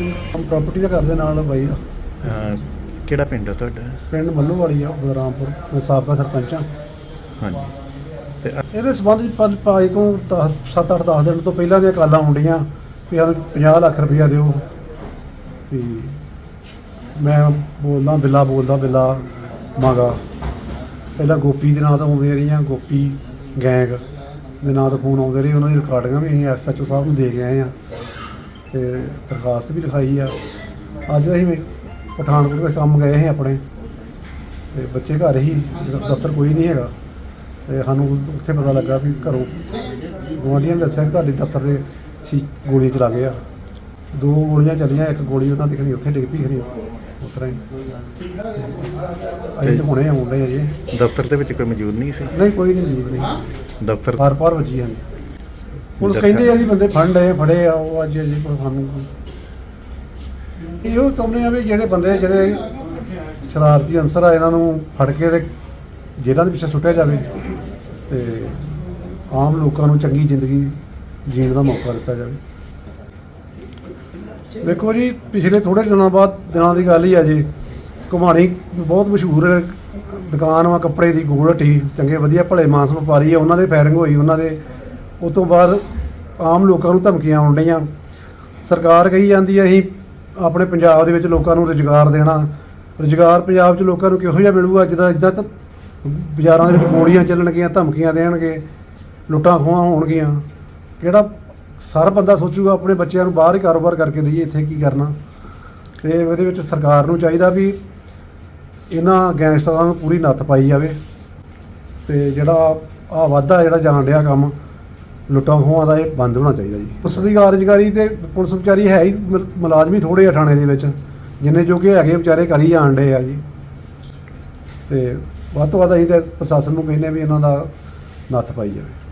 Singh property ਦਾ ਕਰਦੇ ਨਾਲ ਬਾਈ ਦਾ ਅਹ ਕਿਹੜਾ ਪਿੰਡ ਹੈ ਤੁਹਾਡਾ? ਪਿੰਡ ਮੱਲੂ ਵਾਲੀ ਆ ਬਦਰਾਮਪੁਰ ਮੈਂ ਸਾਬਕਾ ਸਰਪੰਚ ਆ। ਹਾਂਜੀ। ਤੇ ਅ- ਇਹਦੇ ਸੰਬੰਧ ਵਿੱਚ ਪੰਜ ਪਾਈ ਤੋਂ 7 8 10 ਦਿਨ ਤੋਂ ਪਹਿਲਾਂ ਦੀਆਂ ਕਾਲਾਂ ਹੁੰਦੀਆਂ ਵੀ ਸਾਨੂੰ 50 ਲੱਖ ਰੁਪਇਆ ਦਿਓ। ਵੀ ਮੈਂ ਬੋਲਦਾ ਬਿੱਲਾ ਬੋਲਦਾ ਬਿੱਲਾ ਮੰਗਾ। ਪਹਿਲਾਂ ਗੋਪੀ ਦੇ ਨਾਂ ਤੋਂ ਆਉਂਦੀਆਂ ਰਹੀਆਂ ਗੋਪੀ ਗੈਂਗ ਦੇ ਨਾਂ ਤੋਂ ਫੋਨ ਆਉਂਦੇ ਰਹੇ ਉਹਨਾਂ ਦੀ ਰਿਕਾਰਡਿੰਗਾਂ ਵੀ ਅਸੀਂ ਐਸਐਚਓ ਸਾਹਿਬ ਨੂੰ ਦੇ ਕੇ ਆਏ ਆ। ਤੇ ਦਰਖਾਸਤ ਵੀ ਲਿਖਾਈ ਆ। ਅੱਜ ਅਸੀਂ ਪਠਾਨਕੋਟ ਦੇ ਕੰਮ ਗਏ ਸੀ ਆਪਣੇ। ਤੇ ਬੱਚੇ ਘਰ ਹੀ ਦਫ਼ਤਰ ਕੋਈ ਨਹੀਂ ਹੈਗਾ। ਤੇ ਸਾਨੂੰ ਉੱਥੇ ਪਤਾ ਲੱਗਾ ਵੀ ਘਰੋਂ ਗੁਆਂਢੀਆਂ ਨੇ ਦੱਸਿਆ ਕਿ ਤੁਹਾਡੇ ਦਫ਼ਤਰ ਦੇ ਸੀ ਗੋਲੀ ਚਲਾ ਗਏ ਆ। ਦੋ ਗੋਲੀਆਂ ਚੱਲੀਆਂ ਇੱਕ ਗੋਲੀ ਉਹਨਾਂ ਦੀ ਉੱਥੇ ਡਿੱਗ ਪਈ ਖਣੀ ਉਸ ਤਰ੍ਹਾਂ ਹੀ। ਅਸੀਂ ਤਾਂ ਹੁਣੇ ਆਉਂਦੇ ਆ ਜੀ। ਦਫ਼ਤਰ ਦੇ ਵਿੱਚ ਕੋਈ ਮੌਜੂਦ ਨਹੀਂ ਸੀ? ਨਹੀਂ ਕੋਈ ਨਹੀਂ ਮੌਜੂਦ ਨਹੀਂ। ਦਫ਼ਤਰ ਪਾਰ ਪਾਰ ਵੱਜੀ ਹਨ ਪੁਲਿਸ ਕਹਿੰਦੇ ਆ ਜੀ ਬੰਦੇ ਫੰਡ ਆਏ ਫੜੇ ਆ ਉਹ ਅੱਜ ਜੀ ਸਾਨੂੰ ਇਹੋ ਚਾਹੁੰਦੇ ਆ ਵੀ ਜਿਹੜੇ ਬੰਦੇ ਜਿਹੜੇ ਸ਼ਰਾਰਤੀ ਅਨਸਰ ਆ ਇਹਨਾਂ ਨੂੰ ਫੜ ਕੇ ਤੇ ਜੇਲ੍ਹਾਂ ਦੇ ਪਿੱਛੇ ਸੁੱਟਿਆ ਜਾਵੇ ਤੇ ਆਮ ਲੋਕਾਂ ਨੂੰ ਚੰਗੀ ਜ਼ਿੰਦਗੀ ਜੀਣ ਦਾ ਮੌਕਾ ਦਿੱਤਾ ਜਾਵੇ। ਵੇਖੋ ਜੀ ਪਿਛਲੇ ਥੋੜੇ ਦਿਨਾਂ ਬਾਅਦ ਦਿਨਾਂ ਦੀ ਗੱਲ ਹੀ ਆ ਜੀ ਘੁਮਾਣੀ ਬਹੁਤ ਮਸ਼ਹੂਰ ਦੁਕਾਨ ਵਾ ਕੱਪੜੇ ਦੀ ਗੋਲਟੀ ਚੰਗੇ ਵਧੀਆ ਭਲੇ ਮਾਨਸ ਵਪਾਰੀ ਆ ਉਹਨਾਂ ਦੇ ਫਾਇਰਿੰਗ ਹੋਈ ਉਹਨਾਂ ਦੇ ਉਸ ਤੋਂ ਬਾਅਦ ਆਮ ਲੋਕਾਂ ਨੂੰ ਧਮਕੀਆਂ ਆਉਣ ਡਈਆਂ। ਸਰਕਾਰ ਕਹੀ ਜਾਂਦੀ ਹੈ, ਅਸੀਂ ਆਪਣੇ ਪੰਜਾਬ ਦੇ ਵਿੱਚ ਲੋਕਾਂ ਨੂੰ ਰੁਜ਼ਗਾਰ ਦੇਣਾ। ਰੁਜ਼ਗਾਰ ਪੰਜਾਬ 'ਚ ਲੋਕਾਂ ਨੂੰ ਕਿਹੋ ਜਿਹਾ ਮਿਲੂਗਾ? ਜਿੱਦਾਂ ਇਦਾਂ ਤਾਂ ਬਾਜ਼ਾਰਾਂ ਦੇ ਵਿੱਚ ਗੋਲੀਆਂ ਚੱਲਣਗੀਆਂ, ਧਮਕੀਆਂ ਦੇਣਗੇ, ਲੁੱਟਾਂ ਖੋਹਾਂ ਹੋਣਗੀਆਂ। ਕਿਹੜਾ ਸਾਰਾ ਬੰਦਾ ਸੋਚੂਗਾ, ਆਪਣੇ ਬੱਚਿਆਂ ਨੂੰ ਬਾਹਰ ਹੀ ਕਾਰੋਬਾਰ ਕਰਕੇ ਦਈਏ, ਇੱਥੇ ਕੀ ਕਰਨਾ? ਤੇ ਇਹਦੇ ਵਿੱਚ ਸਰਕਾਰ ਨੂੰ ਚਾਹੀਦਾ ਵੀ ਇਹਨਾਂ ਗੈਂਗਸਟਰਾਂ ਨੂੰ ਪੂਰੀ ਨੱਥ ਪਾਈ ਜਾਵੇ। ਤੇ ਜਿਹੜਾ ਆ ਵਾਧਾ ਜਿਹੜਾ ਜਾਣ ਡਿਆ ਕੰਮ ਲੁੱਟਾਂ ਖੋਹਾਂ ਦਾ ਇਹ ਬੰਦ ਹੋਣਾ ਚਾਹੀਦਾ ਜੀ। ਪੁਲਿਸ ਦੀ ਕਾਰਜਕਾਰੀ ਤੇ ਪੁਲਿਸ ਵਿਚਾਰੀ ਹੈ ਹੀ ਮੁਲ- ਮੁਲਾਜ਼ਮ ਥੋੜੇ ਆ ਥਾਣੇ ਦੇ ਵਿੱਚ, ਜਿੰਨੇ ਜੋਗੇ ਹੈਗੇ ਵਿਚਾਰੇ ਕਰ ਹੀ ਜਾਣ ਡੇ ਆ ਜੀ। ਤੇ ਵੱਧ ਤੋਂ ਵੱਧ ਅਸੀਂ ਤਾਂ ਪ੍ਰਸ਼ਾਸਨ ਨੂੰ ਕਹਿੰਦੇ ਵੀ ਇਹਨਾਂ ਦਾ ਨੱਥ ਪਾਈ ਜਾਵੇ।